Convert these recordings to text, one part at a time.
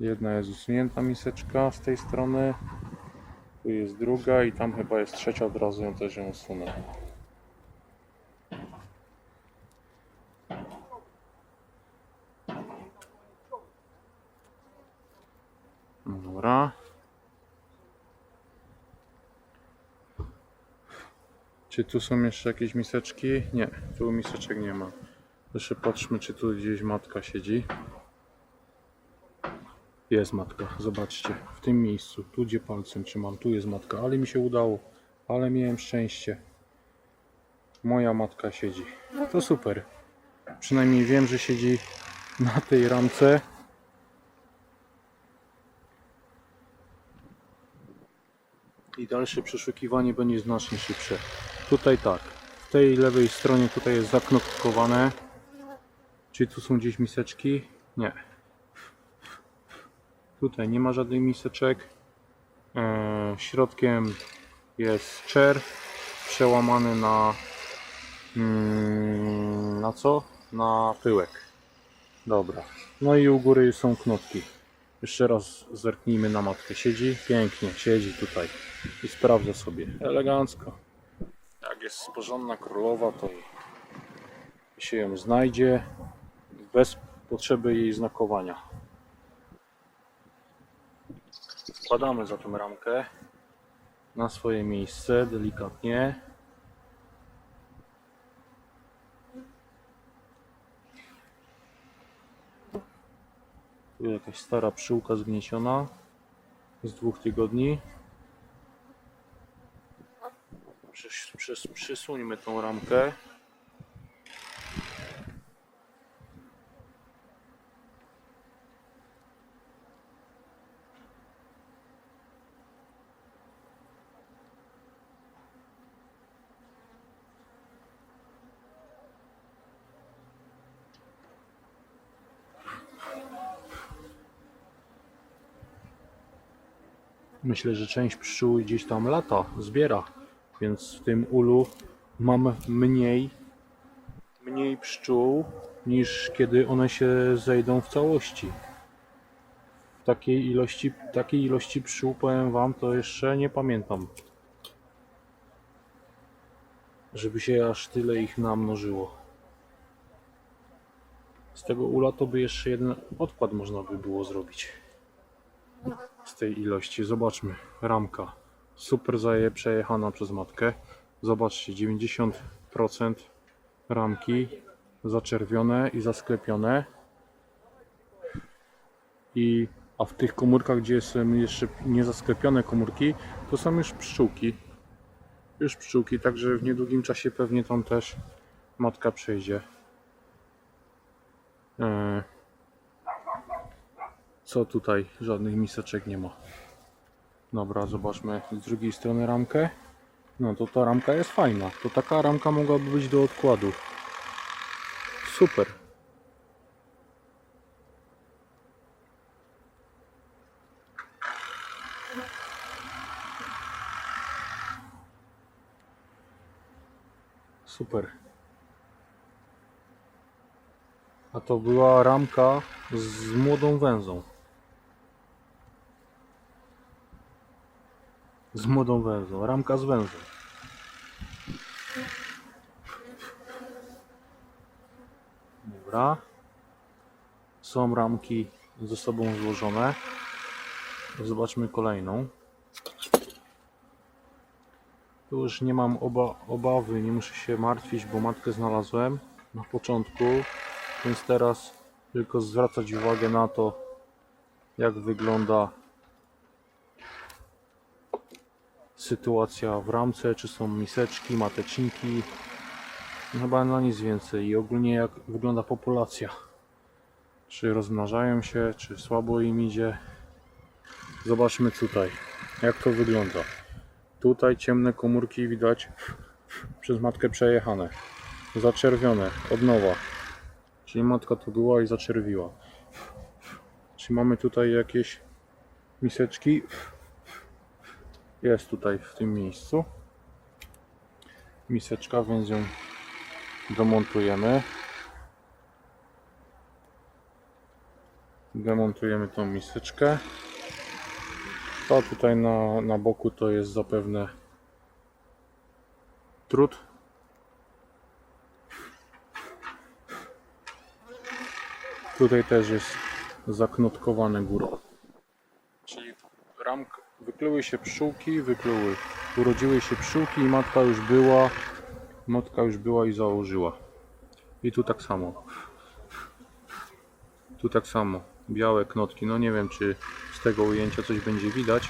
Jedna jest usunięta miseczka z tej strony. Tu jest druga i tam chyba jest trzecia, od razu ją też ją usunę. Dobra. Czy tu są jeszcze jakieś miseczki? Nie, tu miseczek nie ma. Jeszcze patrzmy, czy tu gdzieś matka siedzi. Jest matka, zobaczcie, w tym miejscu, tu gdzie palcem trzymam, tu jest matka, ale mi się udało, ale miałem szczęście. Moja matka siedzi. To super. Przynajmniej wiem, że siedzi na tej ramce. I dalsze przeszukiwanie będzie znacznie szybsze. Tutaj tak, w tej lewej stronie tutaj jest zaknopkowane. Czy tu są gdzieś miseczki? Nie. Tutaj nie ma żadnych miseczek. E, środkiem jest czer przełamany na mm, na co? Na pyłek. Dobra. No i u góry są knopki. Jeszcze raz zerknijmy na matkę. Siedzi? Pięknie, siedzi tutaj. I sprawdza sobie. Elegancko. Jak jest porządna królowa, to się ją znajdzie bez potrzeby jej znakowania. Wkładamy zatem ramkę na swoje miejsce delikatnie. Tu jakaś stara przyłka zgnieciona z dwóch tygodni. Przys, przysuńmy tą ramkę. Myślę, że część pszczół gdzieś tam lata, zbiera, więc w tym ulu mam mniej, mniej pszczół niż kiedy one się zejdą w całości. W takiej ilości, takiej ilości pszczół, powiem Wam, to jeszcze nie pamiętam. Żeby się aż tyle ich namnożyło. Z tego ula to by jeszcze jeden odkład można by było zrobić z tej ilości. Zobaczmy, ramka. Super zaje przejechana przez matkę. Zobaczcie, 90% ramki zaczerwione i zasklepione. I, a w tych komórkach, gdzie są jeszcze niezasklepione komórki, to są już pszczółki. Już pszczółki, także w niedługim czasie pewnie tam też matka przejdzie. Eee, co tutaj? Żadnych miseczek nie ma. Dobra, zobaczmy z drugiej strony ramkę. No to ta ramka jest fajna. To taka ramka mogłaby być do odkładu. Super. Super. A to była ramka z młodą węzą. Z młodą węzą. Ramka z węzą. Dobra. Są ramki ze sobą złożone. Zobaczmy kolejną. Tu już nie mam oba, obawy, nie muszę się martwić, bo matkę znalazłem na początku. Więc teraz tylko zwracać uwagę na to, jak wygląda sytuacja w ramce, czy są miseczki, mateczniki. Chyba na nic więcej i ogólnie jak wygląda populacja. Czy rozmnażają się, czy słabo im idzie. Zobaczmy tutaj, jak to wygląda. Tutaj ciemne komórki widać przez matkę przejechane. Zaczerwione, od nowa. Czyli matka to była i zaczerwiła. Czy mamy tutaj jakieś miseczki? Jest tutaj w tym miejscu. Miseczka, więc ją domontujemy. Demontujemy tą miseczkę. To tutaj na, na boku to jest zapewne trud. Tutaj też jest zaknotkowane górą. Czyli ramka, wykluły się pszczółki, wykluły. Urodziły się pszczółki i matka już była, matka już była i założyła. I tu tak samo. Tu tak samo. Białe knotki. No nie wiem, czy z tego ujęcia coś będzie widać.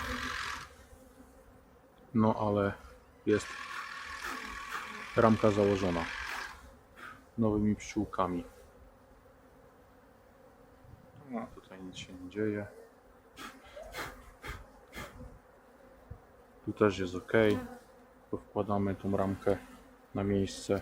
No ale jest ramka założona nowymi pszczółkami. No tutaj nic się nie dzieje. Tu też jest ok. To wkładamy tą ramkę na miejsce.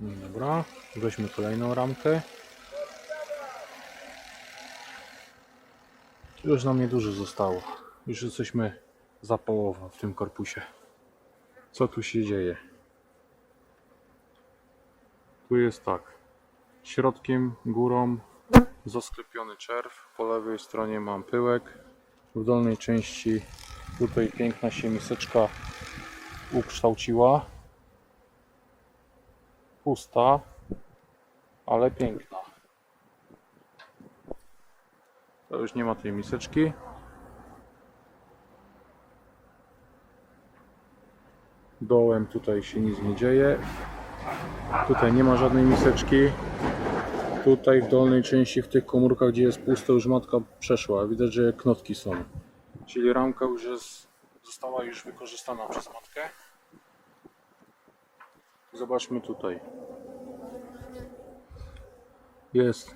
Dobra, weźmy kolejną ramkę. Już nam niedużo zostało. Już jesteśmy za połową w tym korpusie. Co tu się dzieje? Tu jest tak. Środkiem, górą zasklepiony czerw. Po lewej stronie mam pyłek. W dolnej części tutaj piękna się miseczka ukształciła. Pusta, ale piękna. To już nie ma tej miseczki. Dołem tutaj się nic nie dzieje. Tutaj nie ma żadnej miseczki. Tutaj w dolnej części, w tych komórkach, gdzie jest pusto, już matka przeszła. Widać, że knotki są. Czyli ramka już jest, została już wykorzystana przez matkę. Zobaczmy tutaj. Jest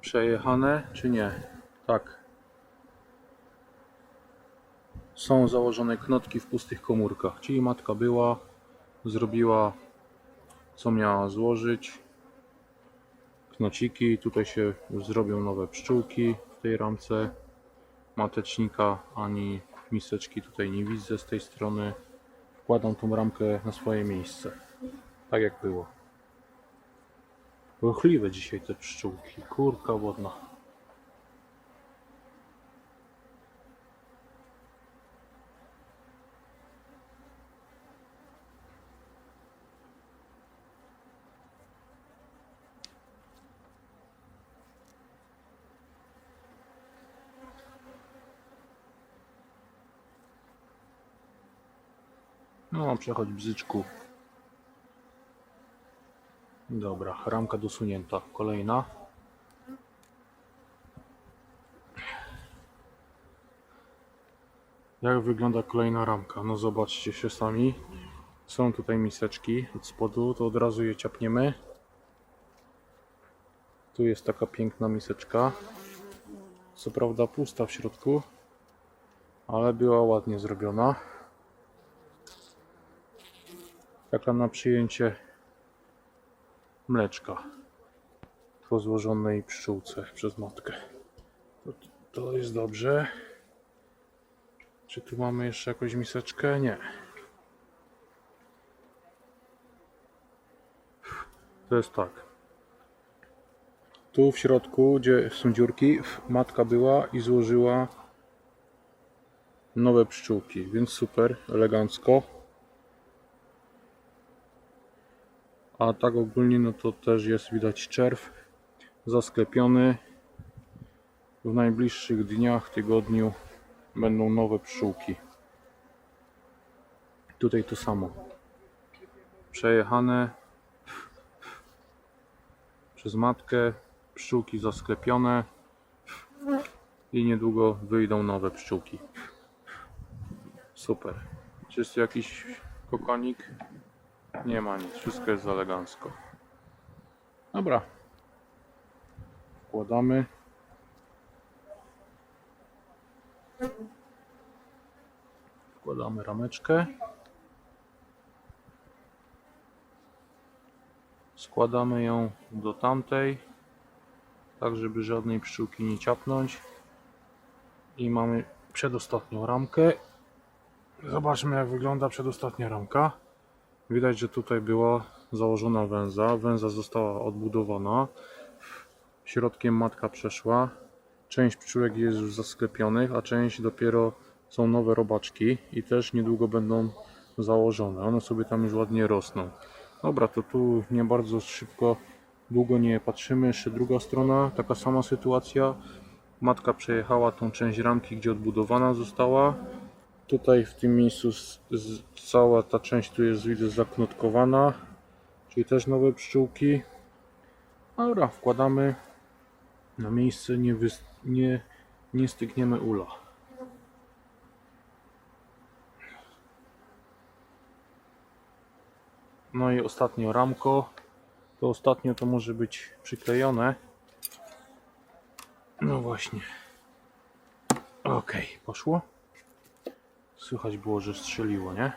przejechane, czy nie? Tak. Są założone knotki w pustych komórkach, czyli matka była, zrobiła co miała złożyć. Knociki, tutaj się już zrobią nowe pszczółki w tej ramce. Matecznika ani miseczki tutaj nie widzę z tej strony. Wkładam tą ramkę na swoje miejsce. Tak jak było. Ruchliwe dzisiaj te pszczółki. Kurka wodna. No, przechodź bzyczku. Dobra, ramka dosunięta. Kolejna. Jak wygląda kolejna ramka? No zobaczcie się sami. Są tutaj miseczki od spodu, to od razu je ciapniemy. Tu jest taka piękna miseczka. Co prawda pusta w środku, ale była ładnie zrobiona. Taka na przyjęcie mleczka po złożonej pszczółce przez matkę. To, to jest dobrze. Czy tu mamy jeszcze jakąś miseczkę? Nie. To jest tak. Tu w środku, gdzie są dziurki, matka była i złożyła nowe pszczółki, więc super, elegancko. A tak ogólnie no to też jest widać czerw zasklepiony. W najbliższych dniach, tygodniu będą nowe pszczółki. Tutaj to samo. Przejechane przez matkę, pszczółki zasklepione i niedługo wyjdą nowe pszczółki. Super. Czy jest jakiś kokonik? Nie ma nic, wszystko jest elegancko. Dobra. Wkładamy. Wkładamy rameczkę. Składamy ją do tamtej. tak żeby żadnej pszczółki nie ciapnąć. I mamy przedostatnią ramkę. Zobaczmy jak wygląda przedostatnia ramka. Widać, że tutaj była założona węza. Węza została odbudowana. Środkiem matka przeszła. Część pszczółek jest już zasklepionych, a część dopiero są nowe robaczki i też niedługo będą założone. One sobie tam już ładnie rosną. Dobra, to tu nie bardzo szybko, długo nie patrzymy. Jeszcze druga strona, taka sama sytuacja. Matka przejechała tą część ramki, gdzie odbudowana została. Tutaj w tym miejscu z, z, cała ta część tu jest widzę zaknotkowana, czyli też nowe pszczółki. Dobra, wkładamy na miejsce, nie, wys, nie, nie ula. No i ostatnio ramko. To ostatnio to może być przyklejone. No właśnie. Ok, poszło. Słychać było, że strzeliło, nie?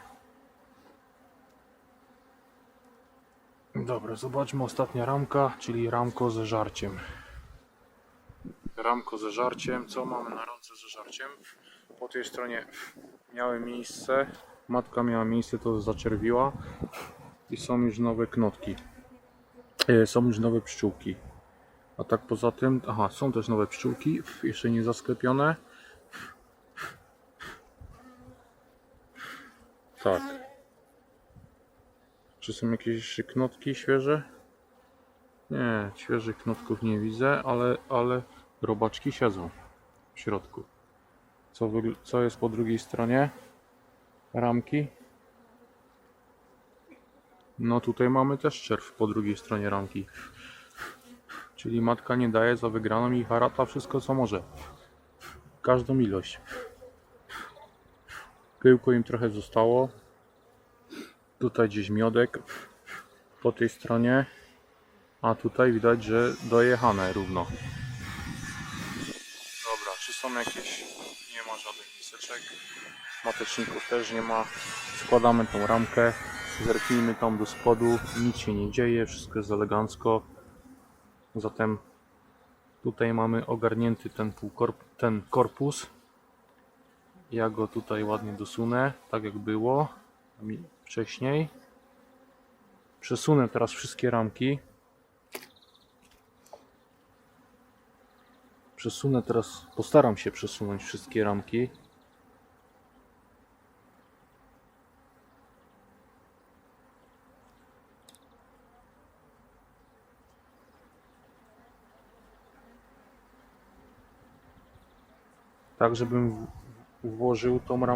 Dobra, zobaczmy ostatnia ramka, czyli ramko ze żarciem. Ramko ze żarciem. Co mamy na ramce ze żarciem? Po tej stronie miały miejsce. Matka miała miejsce, to zaczerwiła. I są już nowe knotki. E, Są już nowe pszczółki. A tak poza tym, aha, są też nowe pszczółki, jeszcze nie zasklepione. Tak. Czy są jakieś knotki świeże? Nie, świeżych knotków nie widzę, ale, ale robaczki siedzą w środku. Co, co jest po drugiej stronie ramki? No tutaj mamy też czerw po drugiej stronie ramki. Czyli matka nie daje za wygraną i harata wszystko co może. Każdą ilość. Pyłko im trochę zostało. Tutaj gdzieś miodek po tej stronie. A tutaj widać, że dojechane równo. Dobra, czy są jakieś... Nie ma żadnych miseczek. Mateczników też nie ma. Składamy tą ramkę. Zerknijmy tam do spodu. Nic się nie dzieje. Wszystko jest elegancko. Zatem tutaj mamy ogarnięty ten, ten korpus. Ja go tutaj ładnie dosunę, tak jak było wcześniej. Przesunę teraz wszystkie ramki. Przesunę teraz, postaram się przesunąć wszystkie ramki. Tak, żebym włożył tą ramkę.